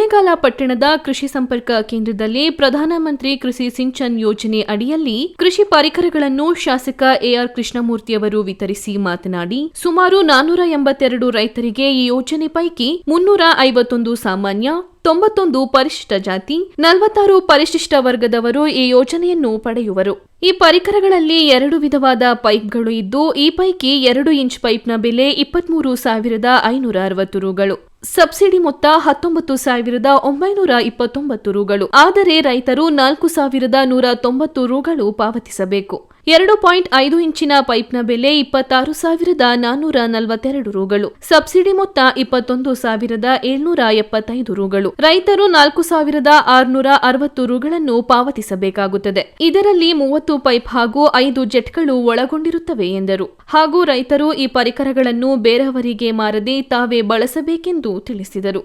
ಕೊಳ್ಳೇಗಾಲ ಪಟ್ಟಣದ ಕೃಷಿ ಸಂಪರ್ಕ ಕೇಂದ್ರದಲ್ಲಿ ಪ್ರಧಾನಮಂತ್ರಿ ಕೃಷಿ ಸಿಂಚನ್ ಯೋಜನೆ ಅಡಿಯಲ್ಲಿ ಕೃಷಿ ಪರಿಕರಗಳನ್ನು ಶಾಸಕ ಎಆರ್ ಕೃಷ್ಣಮೂರ್ತಿಯವರು ವಿತರಿಸಿ ಮಾತನಾಡಿ, ಸುಮಾರು ನಾನ್ನೂರ ಎಂಬತ್ತೆರಡು ರೈತರಿಗೆ ಈ ಯೋಜನೆ ಪೈಕಿ ಮುನ್ನೂರ ಐವತ್ತೊಂದು ಸಾಮಾನ್ಯ, ತೊಂಬತ್ತೊಂದು ಪರಿಶಿಷ್ಟ ಜಾತಿ, ನಲವತ್ತಾರು ಪರಿಶಿಷ್ಟ ವರ್ಗದವರು ಈ ಯೋಜನೆಯನ್ನು ಪಡೆಯುವರು. ಈ ಪರಿಕರಗಳಲ್ಲಿ ಎರಡು ವಿಧವಾದ ಪೈಪ್ಗಳು ಇದ್ದು, ಈ ಪೈಕಿ ಎರಡು ಇಂಚ್ ಪೈಪ್ನ ಬೆಲೆ ಇಪ್ಪತ್ಮೂರು ಸಾವಿರದ ಐನೂರ ಅರವತ್ತು ರುಗಳು. ಸಬ್ಸಿಡಿ ಮೊತ್ತ ಹತ್ತೊಂಬತ್ತು ಸಾವಿರದ ಒಂಬೈನೂರ ಇಪ್ಪತ್ತೊಂಬತ್ತು ರೂಗಳು. ಆದರೆ ರೈತರು ನಾಲ್ಕು ಸಾವಿರದ ನೂರ ತೊಂಬತ್ತು ರೂಗಳು ಪಾವತಿಸಬೇಕು. ಎರಡು ಪಾಯಿಂಟ್ ಐದು ಇಂಚಿನ ಪೈಪ್ನ ಬೆಲೆ ಇಪ್ಪತ್ತಾರು ಸಾವಿರದ ನಾನ್ನೂರ ನಲವತ್ತೆರಡು ರೂಗಳು. ಸಬ್ಸಿಡಿ ಮೊತ್ತ ಇಪ್ಪತ್ತೊಂದು ಸಾವಿರದ ಏಳ್ನೂರ ಎಪ್ಪತ್ತೈದು ರೂಗಳು. ರೈತರು ನಾಲ್ಕು ಸಾವಿರದ ಆರುನೂರ ಅರವತ್ತು ರೂಗಳನ್ನು ಪಾವತಿಸಬೇಕಾಗುತ್ತದೆ. ಇದರಲ್ಲಿ ಮೂವತ್ತು ಪೈಪ್ ಹಾಗೂ ಐದು ಜೆಟ್ಗಳು ಒಳಗೊಂಡಿರುತ್ತವೆ ಎಂದರು. ಹಾಗೂ ರೈತರು ಈ ಪರಿಕರಗಳನ್ನು ಬೇರೆಯವರಿಗೆ ಮಾರದೆ ತಾವೇ ಬಳಸಬೇಕೆಂದು ತಿಳಿಸಿದರು.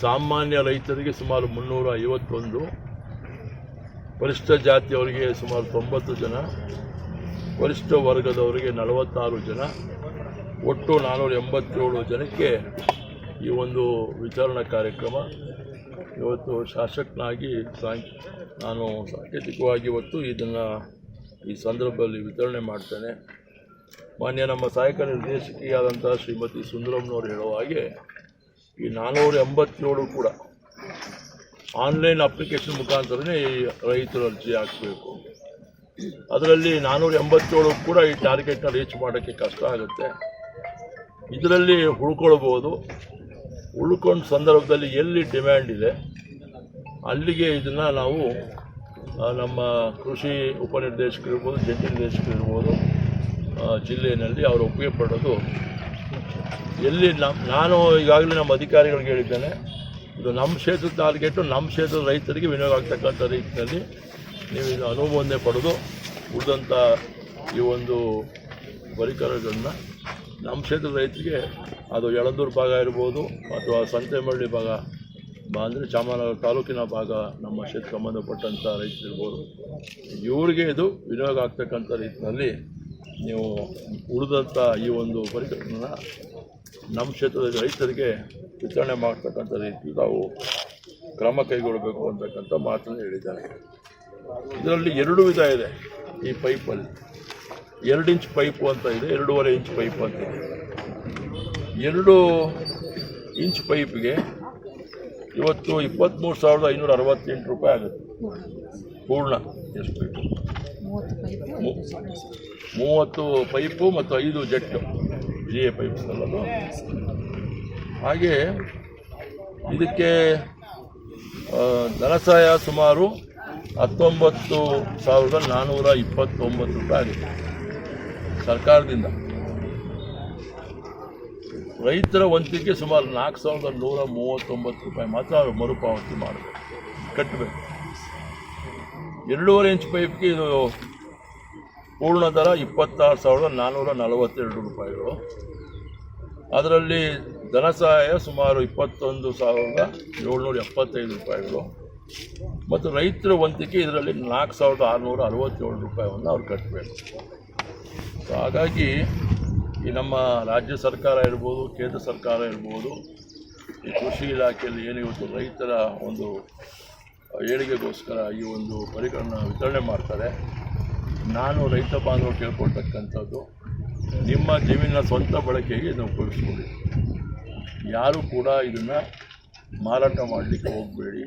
ಸಾಮಾನ್ಯ ರೈತರಿಗೆ ಸುಮಾರು ಮುನ್ನೂರ ಐವತ್ತೊಂದು ಪರಿಷ್ಠ ಜಾತಿಯವರಿಗೆ ಸುಮಾರು ತೊಂಬತ್ತು ಜನ, ವರಿಷ್ಠ ವರ್ಗದವರಿಗೆ ನಲವತ್ತಾರು ಜನ, ಒಟ್ಟು ನಾನ್ನೂರ ಎಂಬತ್ತೇಳು ಜನಕ್ಕೆ ಈ ಒಂದು ವಿಚಾರಣಾ ಕಾರ್ಯಕ್ರಮ ಇವತ್ತು ಶಾಸಕನಾಗಿ ಸಾಂ, ನಾನು ಸಾಂಕೇತಿಕವಾಗಿ ಇವತ್ತು ಇದನ್ನು ಈ ಸಂದರ್ಭದಲ್ಲಿ ವಿತರಣೆ ಮಾಡ್ತೇನೆ. ಮಾನ್ಯ ನಮ್ಮ ಸಹಾಯಕ ನಿರ್ದೇಶಕಿಯಾದಂಥ ಶ್ರೀಮತಿ ಸುಂದರಮ್ನವ್ರು ಹೇಳುವ ಹಾಗೆ ಈ ನಾನ್ನೂರ ಎಂಬತ್ತೇಳು ಕೂಡ ಆನ್ಲೈನ್ ಅಪ್ಲಿಕೇಶನ್ ಮುಖಾಂತರನೇ ಈ ರೈತರು ಅರ್ಜಿ ಹಾಕಬೇಕು. ಅದರಲ್ಲಿ ನಾನ್ನೂರ ಎಂಬತ್ತೇಳು ಕೂಡ ಈ ಟಾರ್ಗೆಟ್ನ ರೀಚ್ ಮಾಡೋಕ್ಕೆ ಕಷ್ಟ ಆಗುತ್ತೆ. ಇದರಲ್ಲಿ ಉಳ್ಕೊಳ್ಬೋದು. ಉಳ್ಕೊಂಡ ಸಂದರ್ಭದಲ್ಲಿ ಎಲ್ಲಿ ಡಿಮ್ಯಾಂಡ್ ಇದೆ, ಅಲ್ಲಿಗೆ ಇದನ್ನು ನಾವು ನಮ್ಮ ಕೃಷಿ ಉಪನಿರ್ದೇಶಕರಿರ್ಬೋದು ಜಂಟಿ ನಿರ್ದೇಶಕರಿರ್ಬೋದು ಜಿಲ್ಲೆಯಲ್ಲಿ ಅವರು ಒಪ್ಪಿಗೆ ಪಡೋದು ಎಲ್ಲಿ ನಾನು ಈಗಾಗಲೇ ನಮ್ಮ ಅಧಿಕಾರಿಗಳಿಗೆ ಹೇಳಿದ್ದೇನೆ ಇದು ನಮ್ಮ ಕ್ಷೇತ್ರದ ಟಾರ್ಗೆಟು ನಮ್ಮ ಕ್ಷೇತ್ರದ ರೈತರಿಗೆ ವಿನಿಯೋಗ ಆಗ್ತಕ್ಕಂಥ ರೀತಿಯಲ್ಲಿ ನೀವು ಇದು ಅನುಮೋದನೆ ಪಡೆದು ಉಳಿದಂಥ ಈ ಒಂದು ಪರಿಕರಗಳನ್ನು ನಮ್ಮ ಕ್ಷೇತ್ರದ ರೈತರಿಗೆ, ಅದು ಯಳಂದೂರು ಭಾಗ ಇರ್ಬೋದು ಅಥವಾ ಸಂತೆಮಳ್ಳಿ ಭಾಗ ಅಂದರೆ ಚಾಮರಾಜ ತಾಲೂಕಿನ ಭಾಗ, ನಮ್ಮ ಕ್ಷೇತ್ರ ಸಂಬಂಧಪಟ್ಟಂಥ ರೈತರಿರ್ಬೋದು ಇವರಿಗೆ ಇದು ವಿನಿಯೋಗ ಆಗ್ತಕ್ಕಂಥ ರೀತಿಯಲ್ಲಿ ನೀವು ಉಳಿದಂಥ ಈ ಒಂದು ಪರಿಕರನ ನಮ್ಮ ಕ್ಷೇತ್ರದ ರೈತರಿಗೆ ವಿತರಣೆ ಮಾಡ್ತಕ್ಕಂಥ ರೀತಿ ನಾವು ಕ್ರಮ ಕೈಗೊಳ್ಳಬೇಕು ಅಂತಕ್ಕಂಥ ಮಾತನ್ನು ಹೇಳಿದ್ದಾರೆ. ಇದರಲ್ಲಿ ಎರಡು ವಿಧ ಇದೆ ಈ ಪೈಪಲ್ಲಿ. ಎರಡು ಇಂಚ್ ಪೈಪು ಅಂತ ಇದೆ, ಎರಡೂವರೆ ಇಂಚ್ ಪೈಪು ಅಂತ ಇದೆ. ಎರಡು ಇಂಚ್ ಪೈಪ್ಗೆ ಇವತ್ತು ಇಪ್ಪತ್ತ್ಮೂರು ಸಾವಿರದ ಐನೂರ ಅರವತ್ತೆಂಟು ರೂಪಾಯಿ ಆಗುತ್ತೆ. ಪೂರ್ಣ ಎಷ್ಟು ಪೈಪು ಮೂವತ್ತು ಪೈಪು ಮತ್ತು ಐದು ಜೆಟ್ಟು ಜಿ ಎ ಪೈಪ್ಸ್ ಅಲ್ಲದು. ಹಾಗೆ ಇದಕ್ಕೆ ಧನಸಹಾಯ ಸುಮಾರು ಹತ್ತೊಂಬತ್ತು ಸಾವಿರದ ನಾನ್ನೂರ ಇಪ್ಪತ್ತೊಂಬತ್ತು ರೂಪಾಯಿ ಆಗಿದೆ ಸರ್ಕಾರದಿಂದ. ರೈತರ ವಂತಿಗೆ ಸುಮಾರು ನಾಲ್ಕು ಸಾವಿರದ ನೂರ ಮೂವತ್ತೊಂಬತ್ತು ರೂಪಾಯಿ ಮಾತ್ರ ಅವರು ಮರುಪಾವತಿ ಮಾಡಬೇಕು ಕಟ್ಟಬೇಕು. ಎರಡೂವರೆ ಇಂಚ್ ಪೈಪ್ಗೆ ಇದು ಪೂರ್ಣ ದರ ಇಪ್ಪತ್ತಾರು ಸಾವಿರದ ನಾನ್ನೂರ ನಲವತ್ತೆರಡು ರೂಪಾಯಿಗಳು. ಅದರಲ್ಲಿ ಧನ ಸಹಾಯ ಸುಮಾರು ಇಪ್ಪತ್ತೊಂದು ಸಾವಿರದ ಏಳ್ನೂರ ಎಪ್ಪತ್ತೈದು ರೂಪಾಯಿಗಳು. ಮತ್ತು ರೈತರ ವಂತಿಕೆ ಇದರಲ್ಲಿ ನಾಲ್ಕು ಸಾವಿರದ ಆರುನೂರ ಅರವತ್ತೇಳು ರೂಪಾಯಿಯನ್ನು ಅವ್ರು ಕಟ್ಟಬೇಕು ಸೊ ಹಾಗಾಗಿ ಈ ನಮ್ಮ ರಾಜ್ಯ ಸರ್ಕಾರ ಇರ್ಬೋದು, ಕೇಂದ್ರ ಸರ್ಕಾರ ಇರ್ಬೋದು, ಈ ಕೃಷಿ ಇಲಾಖೆಯಲ್ಲಿ ಏನು ಇವತ್ತು ರೈತರ ಒಂದು ಏಳಿಗೆಗೋಸ್ಕರ ಈ ಒಂದು ಪರಿಕರಣ ವಿತರಣೆ ಮಾಡ್ತಾರೆ. ನಾನು ರೈತ ಬಾಂಧವರು ಕೇಳ್ಕೊಳ್ತಕ್ಕಂಥದ್ದು, ನಿಮ್ಮ ಜಮೀನಿನ ಸ್ವಂತ ಬಳಕೆಗೆ ಇದನ್ನು ಉಪಯೋಗಿಸ್ಕೊಳ್ಳಿ ಯಾರು ಕೂಡ ಇದನ್ನು ಮಾರಾಟ ಮಾಡಲಿಕ್ಕೆ ಹೋಗಬೇಡಿ.